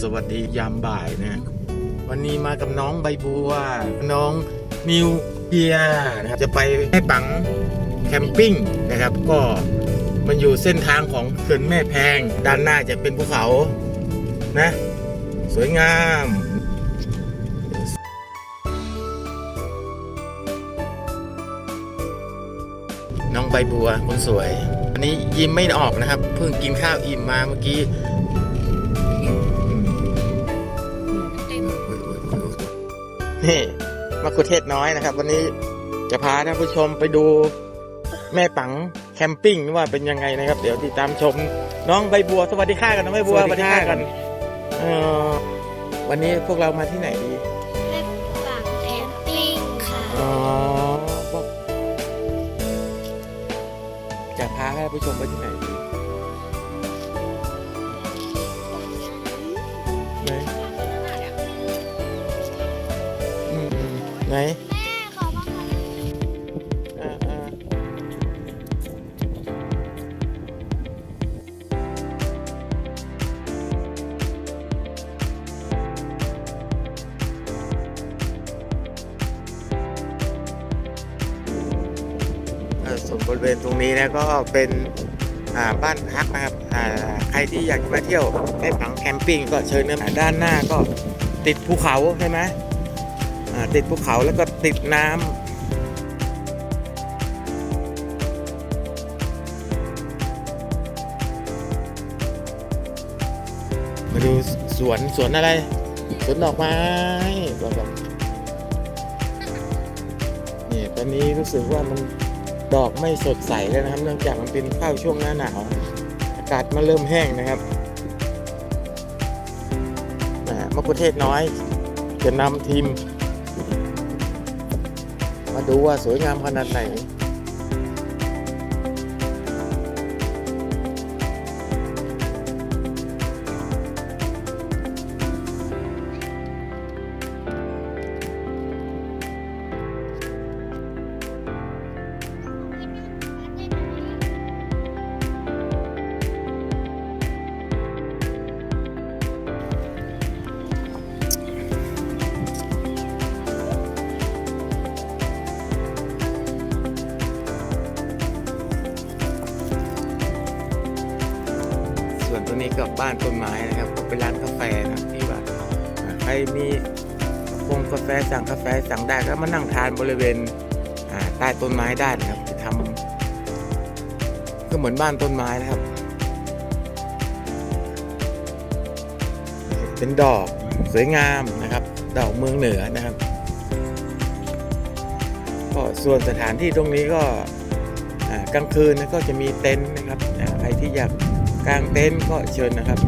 สวัสดียามบ่ายนะ วันนี้มากับน้องใบบัว น้องนิวเบียนะครับ จะไปแม่ปังแคมปิ้งนะครับ ก็มันอยู่เส้นทางของเขื่อนแม่แพง ด้านหน้าจะเป็นภูเขานะ สวยงามน้องใบบัวคนสวย อันนี้ยิ้มไม่ออกนะครับ เพิ่งกินข้าวอิ่มมาเมื่อกี้ นี่มะกุเทศน้อยนะครับ วันนี้จะพาท่านผู้ชมไปดูแม่ปังแคมปิ้งว่าเป็นยังไงนะครับ เดี๋ยวติดตามชม น้องใบบัวสวัสดีค่ะกันน้องใบบัวสวัสดีค่ะกันเอ่อวันนี้พวกเรามาที่ไหนดีแม่ปังแคมปิ้งค่ะอ๋อพวกจะพาให้ท่านผู้ชมไปที่ไหนดีไหน ไหนแม่ขอมาขออ่าอ่าเอ่อส่วนบริเวณตรงนี้นะก็เป็นอ่าบ้านพักนะครับอ่าใครที่อยากจะมาเที่ยวแม่ปังแคมปิ้งก็เชิญนะด้านหน้าก็ติดภูเขาใช่ไหม ติดภูเขาแล้วก็ติดน้ำมาดูสวนสวนอะไร สวนดอกไม้บอกก่อนนี่ตอนนี้รู้สึกว่ามันดอกไม่สดใสแล้วนะครับ เนื่องจากมันเป็นข้าวช่วงหน้าหนาวอากาศมันเริ่มแห้งนะครับนะมะกุเทศน้อยจะนำทีม มาดูว่าสวยงามขนาดไหน วนตัวนี้ก็บ้านต้นไม้นะครับก็เป็นร้านกาแฟนะครับที่ว่าใครมีกงกาแฟสั่งกาแฟสั่งได้ก็มานั่งทานบริเวณใต้ต้นไม้ได้นะครับจะทำก็เหมือนบ้านต้นไม้นะครับ เป็นดอกสวยงามนะครับ ดอกเมืองเหนือนะครับก็ส่วนสถานที่ตรงนี้ก็กลางคืนก็จะมีเต็นท์นะครับใครที่อยาก กลางเต็นท์ก็เชิญนะครับ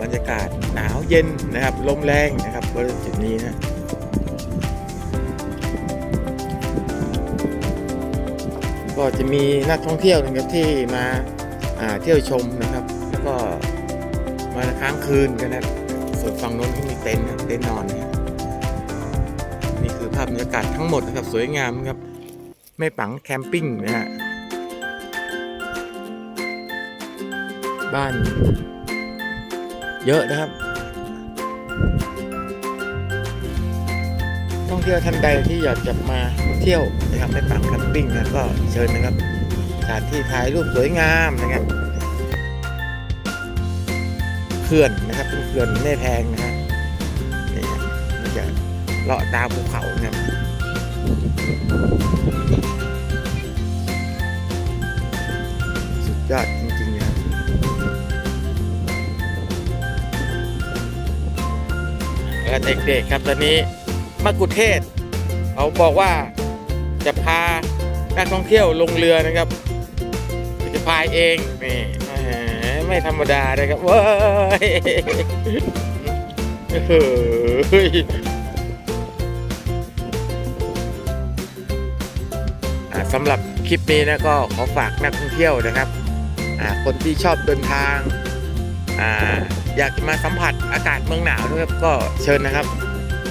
บรรยากาศหนาวเย็นนะครับ ลมแรงนะครับบริเวณจุดนี้นะก็จะมีนักท่องเที่ยวนะครับที่มาาเที่ยวชมนะครับ แล้วก็มาค้างคืนกันนะส่วนฝั่งโน้นที่มีเต็นท์นะเต็นท์นอนนะนี่คือภาพบรรยากาศทั้งหมดนะครับสวยงามครับแม่ปังแคมปิ้งนะฮะ บ้าน เยอะนะครับ ท่องเที่ยวท่านใดที่อยากจะมาเที่ยวนะครับในป่าแคมปิ้งนะก็เชิญนะครับสถานที่ถ่ายรูปสวยงามนะครับเขื่อนนะครับเป็นเขื่อนแม่แพงนะฮะนี่นะมันจะเลาะตามภูเขานะครับสุดยอดจริงๆนะ ครับแล้วเด็กๆครับตอนนี้มะกุเทศ เขาบอกว่าจะพานักท่องเที่ยวลงเรือนะครับจะพายเองนี่ไม่ธรรมดานะครับเว้ยเฮ้ยสำหรับคลิปนี้นะก็ขอฝากนักท่องเที่ยวนะครับคนที่ชอบเดินทางอ่า อยากมาสัมผัสอากาศเมืองหนาวนะครับก็เชิญนะครับ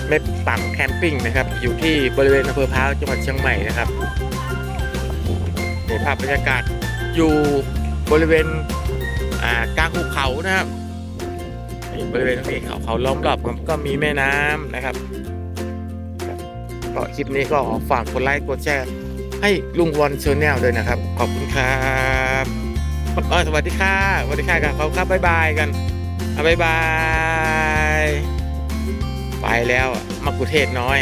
เม็ดปังแคมปิ้งนะครับ อยู่ที่บริเวณอำเภอพร้าวจังหวัดเชียงใหม่นะครับนี่ภาพบรรยากาศอยู่บริเวณกลางภูเขานะครับบริเวณตรงนี้เขาเขาล้อมรอบก็มีแม่น้ำนะครับก็คลิปนี้ก็ฝากกดไลค์กดแชร์ให้ลุงวอนเชินแนลด้วยนะครับ ขอบคุณครับสวัสดีค่ะสวัสดีค่ะกันบคุณครับบ๊ายบายกัน บ๊ายบาย ไปแล้วมักกุเทศน้อย